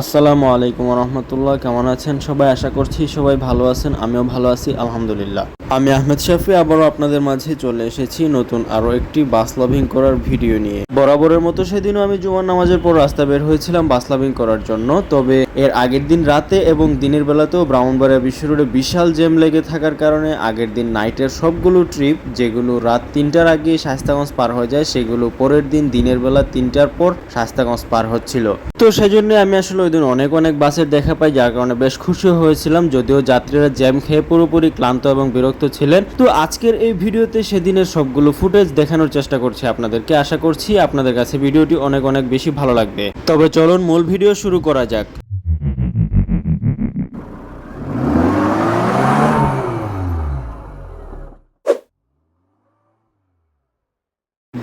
আসসালামু আলাইকুম রহমতুল্লাহ কেমন আছেন সবাই? আশা করছি সবাই ভালো আছেন, আমিও ভালো আছি, আলহামদুলিল্লাহ। আমি আহমেদ শাফি, আবারও আপনাদের মাঝে চলে এসেছি নতুন আরও একটি বাস লাভিং করার ভিডিও নিয়ে। বরাবরের মতো সেদিনও আমি জুমার নামাজের পর রাস্তা বের হয়েছিলাম বাস লাভিং করার জন্য, তবে এর আগের দিন রাতে এবং দিনের বেলাতেও ব্রাউনবাড়িয়া বিশ্ব রোডে বিশাল জ্যাম লেগে থাকার কারণে আগের দিন নাইটের সবগুলো ট্রিপ, যেগুলো রাত তিনটার আগে শাস্তাগঞ্জ পার হয়ে যায়, সেগুলো পরের দিন দিনের বেলা তিনটার পর শাস্তাগঞ্জ পার হচ্ছিল। তো সেই জন্য আমি আসলে ওই দিন অনেক অনেক বাসের দেখা পাই, যার কারণে বেশ খুশি হয়েছিলাম, যদিও যাত্রীরা জ্যাম খেয়ে পুরোপুরি ক্লান্ত এবং বিরক্ত ছিলেন। তো আজকের এই ভিডিওতে সেদিনের সবগুলো ফুটেজ দেখানোর চেষ্টা করছি আপনাদেরকে। আশা করছি আপনাদের কাছে ভিডিওটি অনেক অনেক বেশি ভালো লাগবে। তবে চলুন মূল ভিডিও শুরু করা যাক।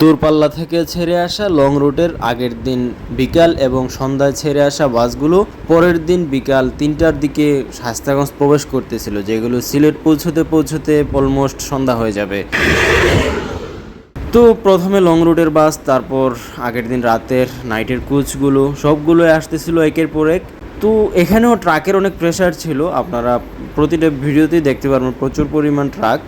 দূরপাল্লা থেকে ছেড়ে আসা লং রুটের আগের দিন বিকাল এবং সন্ধ্যায় ছেড়ে আসা বাসগুলো পরের দিন বিকাল তিনটার দিকে শাস্তাগঞ্জ প্রবেশ করতেছিল, যেগুলো সিলেট পৌঁছতে পৌঁছতে অলমোস্ট সন্ধ্যা হয়ে যাবে। তো প্রথমে লং রুটের বাস, তারপর আগের দিন রাতের নাইটের কোচগুলো, সবগুলোই আসতেছিল একের পর এক। তো এখানেও ট্রাকের অনেক প্রেশার ছিল, আপনারা প্রতিটা ভিডিওতেই দেখতে পারবেন প্রচুর পরিমাণ ট্রাক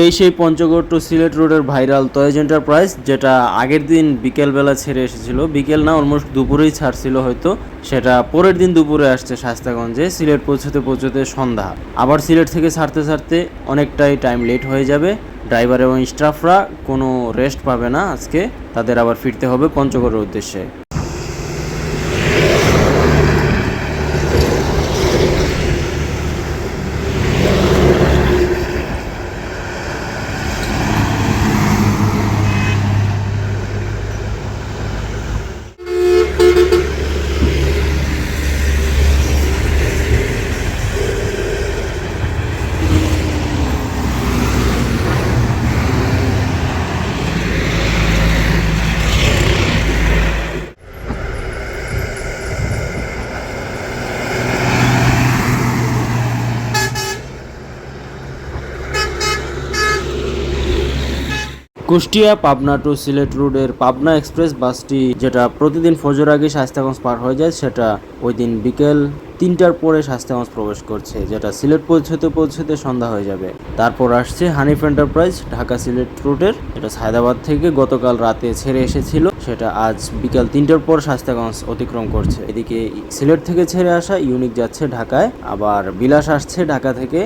এই সেই পঞ্চগড় টু সিলেট রোডের ভাইরাল তয়েজ এন্টারপ্রাইজ যেটা আগের দিন বিকেলবেলা ছেড়ে এসেছিল। বিকেল না অলমোস্ট দুপুরেই ছাড়ছিল হয়তো। সেটা পরের দিন দুপুরে আসছে শাস্তাগঞ্জে, সিলেট পৌঁছতে পৌঁছতে সন্ধ্যা। আবার সিলেট থেকে ছাড়তে ছাড়তে অনেকটাই টাইম লেট হয়ে যাবে। ড্রাইভার এবং স্টাফরা কোনো রেস্ট পাবে না আজকে। তাদের আবার ফিরতে হবে পঞ্চগড়ের উদ্দেশ্যে। কুষ্টিয়া পাবনা টু সিলেট রোডের পাবনা এক্সপ্রেস বাসটি, যেটা প্রতিদিন ফজর আগে শাস্তাগঞ্জ পার হয়ে যায়, সেটা ওই দিন বিকেল তিনটার পরে শাস্তাগঞ্জ প্রবেশ করছে, যেটা সিলেট পৌঁছতে পৌঁছতে সন্ধ্যা হয়ে যাবে। তারপর আসছে হানিফ এন্টারপ্রাইজ, ঢাকা সিলেট রুটের যেটা সায়দাবাদ থেকে গতকাল রাতে ছেড়ে এসেছিল, সেটা আজ বিকাল তিনটার পর শাস্তাগঞ্জ অতিক্রম করছে। এদিকে সিলেট থেকে ছেড়ে আসা ইউনিক যাচ্ছে ঢাকায়, আবার বিলাস আসছে ঢাকা থেকে।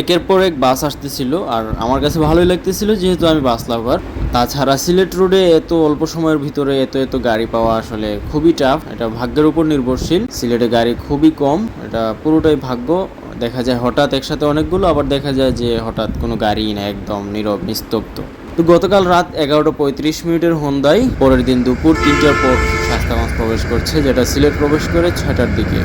একের পর এক বাস আসতেছিল আর আমার কাছে ভালোই লাগতেছিল যেহেতু আমি বাস লাভার। তাছাড়া সিলেট রোডে এত অল্প সময়ের ভিতরে এত এত গাড়ি পাওয়া আসলে খুবই টাফ এটা ভাগ্যের উপর নির্ভরশীল। সিলেটে গাড়ি খুবই কম, এটা পুরোটাই ভাগ্য। দেখা যায় হঠাৎ একসাথে অনেকগুলো, আবার দেখা যায় যে হঠাৎ কোনো গাড়ি না একদম নীরব, নিস্তব্ধ। তো গতকাল রাত এগারোটা পঁয়ত্রিশ মিনিটের হন্দায় পরের দিন দুপুর তিনটার পর শাস্তাগঞ্জ প্রবেশ করছে, যেটা সিলেট প্রবেশ করে ছয়টার দিকে।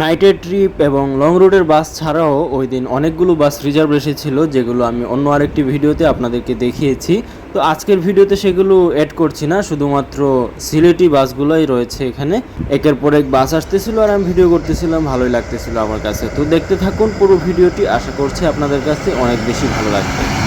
নাইটের ট্রিপ এবং লং রুটের বাস ছাড়াও ওই দিন অনেকগুলো বাস রিজার্ভ এসেছিল, যেগুলো আমি অন্য আরেকটি ভিডিওতে আপনাদেরকে দেখিয়েছি। তো আজকের ভিডিওতে সেগুলো অ্যাড করছি না, শুধুমাত্র সিলেটি বাসগুলোই রয়েছে এখানে। একের পর এক বাস আসতেছিল আর আমি ভিডিও করতেছিলাম, ভালোই লাগতেছিল আমার কাছে। তো দেখতে থাকুন পুরো ভিডিওটি, আশা করছি আপনাদের কাছে অনেক বেশি ভালো লাগবে।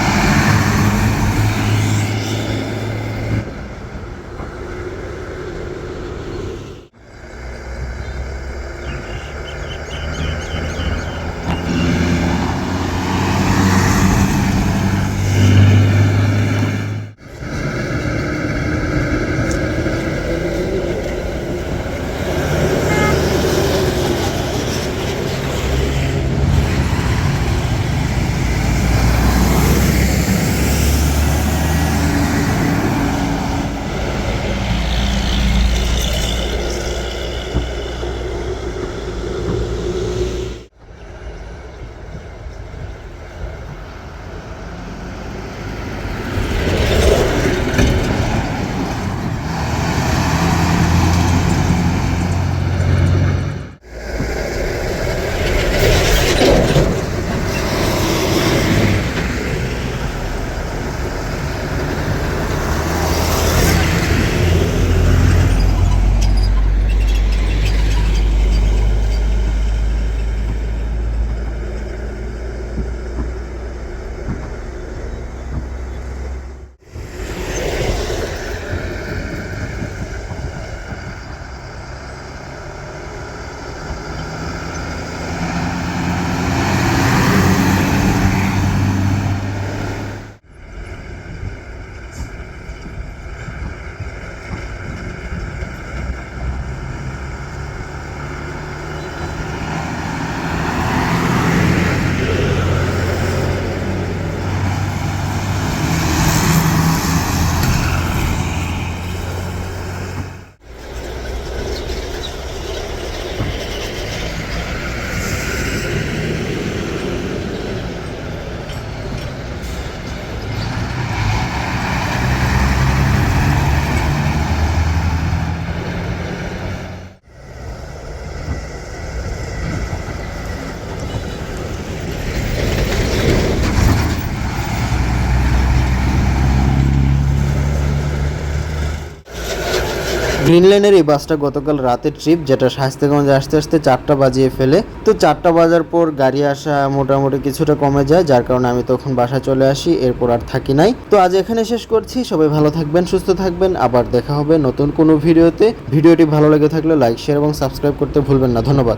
গ্রিন লাইনের এই বাসটা গতকাল রাতের ট্রিপ, যেটা শাস্তিগঞ্জ আসতে আসতে চারটা বাজিয়ে ফেলে। তো চারটা বাজার পর গাড়ি আসা মোটামুটি কিছুটা কমে যায়, যার কারণে আমি তখন বাসা চলে আসি, এরপর আর থাকি নাই। তো আজ এখানে শেষ করছি, সবাই ভালো থাকবেন, সুস্থ থাকবেন, আবার দেখা হবে নতুন কোনো ভিডিওতে। ভিডিওটি ভালো লেগে থাকলে লাইক, শেয়ার এবং সাবস্ক্রাইব করতে ভুলবেন না, ধন্যবাদ।